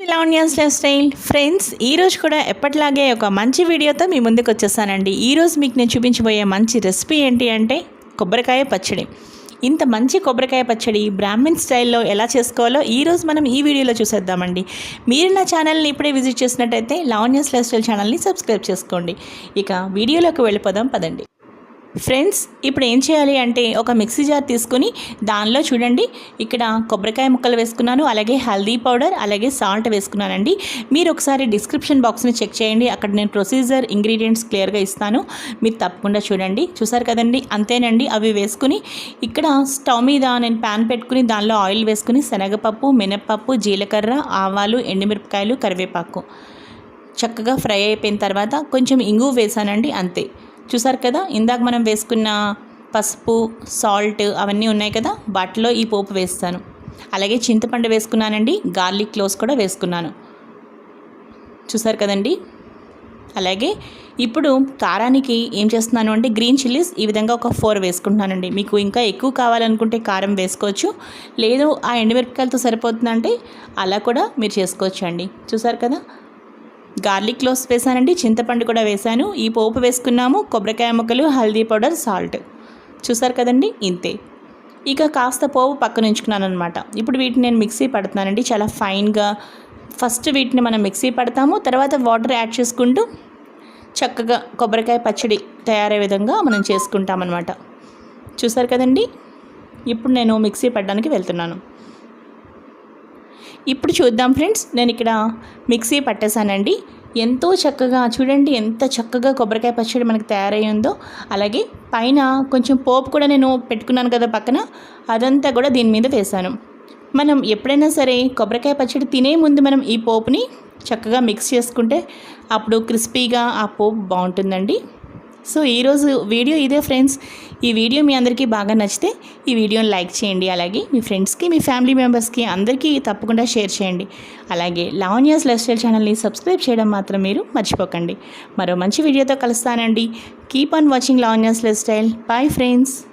Lavanya's life style friends ఈరోజు కూడా ఎప్పటిలాగే ఒక మంచి వీడియోతో మీ ముందుకు వచ్చేసానండి. ఈరోజు మీకు నేను చూపించబోయే మంచి రెసిపీ ఏంటి అంటే కొబ్బరికాయ పచ్చడి. ఇంత మంచి కొబ్బరికాయ పచ్చడి బ్రాహ్మిన్ స్టైల్లో ఎలా చేసుకోవాలో ఈరోజు మనం ఈ వీడియోలో చూసేద్దామండి. మీరు నా ఛానల్ని ఇప్పుడే విజిట్ చేసినట్టయితే లావణ్యాస్ లైఫ్ స్టైల్ ఛానల్ని సబ్స్క్రైబ్ చేసుకోండి. ఇక వీడియోలోకి వెళ్ళిపోదాం పదండి. ఫ్రెండ్స్ ఇప్పుడు ఏం చేయాలి అంటే ఒక మిక్సీ జార్ తీసుకుని దానిలో చూడండి ఇక్కడ కొబ్బరికాయ ముక్కలు వేసుకున్నాను అలాగే హల్దీ పౌడర్ అలాగే సాల్ట్ వేసుకున్నానండి. మీరు ఒకసారి డిస్క్రిప్షన్ బాక్స్ని చెక్ చేయండి అక్కడ నేను ప్రొసీజర్ ఇంగ్రీడియంట్స్ క్లియర్గా ఇస్తాను. మీరు తప్పకుండా చూడండి. చూసారు కదండి? అంతేనండి. అవి వేసుకుని ఇక్కడ స్టవ్ మీద నేను ప్యాన్ పెట్టుకుని దానిలో ఆయిల్ వేసుకుని శనగపప్పు మినప్పప్పు జీలకర్ర ఆవాలు ఎండుమిరపకాయలు కరివేపాకు. చక్కగా ఫ్రై అయిపోయిన తర్వాత కొంచెం ఇంగు వేసానండి అంతే. చూసారు కదా? ఇందాక మనం వేసుకున్న పసుపు సాల్ట్ అవన్నీ ఉన్నాయి కదా? వాటిలో ఈ పోపు వేస్తాను. అలాగే చింతపండు వేసుకున్నానండి. గార్లిక్ క్లోవ్స్ కూడా వేసుకున్నాను. చూసారు కదండి? అలాగే ఇప్పుడు కారానికి ఏం చేస్తున్నాను అంటే గ్రీన్ చిల్లీస్ ఈ విధంగా ఒక ఫోర్ వేసుకుంటున్నానండి. మీకు ఇంకా ఎక్కువ కావాలనుకుంటే కారం వేసుకోవచ్చు. లేదు ఆ ఎండుమిరపకాయలతో సరిపోతుందంటే అలా కూడా మీరు చేసుకోవచ్చు అండి చూసారు కదా? గార్లిక్ క్లోవ్స్ వేసానండి చింతపండు కూడా వేసాను ఈ పోపు వేసుకున్నాము కొబ్బరికాయ ముక్కలు హల్దీ పౌడర్ సాల్ట్. చూసారు కదండి? ఇంతే. ఇక కాస్త పోపు పక్కన ఉంచుకున్నాను అనమాట ఇప్పుడు వీటిని నేను మిక్సీ పడుతున్నానండి చాలా ఫైన్గా. ఫస్ట్ వీటిని మనం మిక్సీ పడతాము తర్వాత వాటర్ యాడ్ చేసుకుంటూ చక్కగా కొబ్బరికాయ పచ్చడి తయారయ్యే విధంగా మనం చేసుకుంటామన్నమాట. చూసారు కదండి? ఇప్పుడు నేను మిక్సీ పడడానికి వెళ్తున్నాను. ఇప్పుడు చూద్దాం ఫ్రెండ్స్ నేను ఇక్కడ మిక్సీ పట్టేశానండి. ఎంతో చక్కగా చూడండి ఎంత చక్కగా కొబ్బరికాయ పచ్చడి మనకు తయారై ఉందో అలాగే పైన కొంచెం పోపు కూడా నేను పెట్టుకున్నాను కదా పక్కన అదంతా కూడా దీని మీద వేశాను. మనం ఎప్పుడైనా సరే కొబ్బరికాయ పచ్చడి తినే ముందు మనం ఈ పోపుని చక్కగా మిక్స్ చేసుకుంటే అప్పుడు క్రిస్పీగా ఆ పోపు బాగుంటుందండి. సో ఈరోజు వీడియో ఇదే ఫ్రెండ్స్. ఈ వీడియో మీ అందరికీ బాగా నచ్చితే ఈ వీడియోని లైక్ చేయండి. అలాగే మీ ఫ్రెండ్స్కి మీ ఫ్యామిలీ మెంబర్స్కి అందరికీ తప్పకుండా షేర్ చేయండి. అలాగే లావణ్యాస్ లైఫ్ స్టైల్ ఛానల్ని సబ్స్క్రైబ్ చేయడం మాత్రం మీరు మర్చిపోకండి. మరో మంచి వీడియోతో కలుస్తానండి. Keep on watching Lavanya's life style. Bye friends.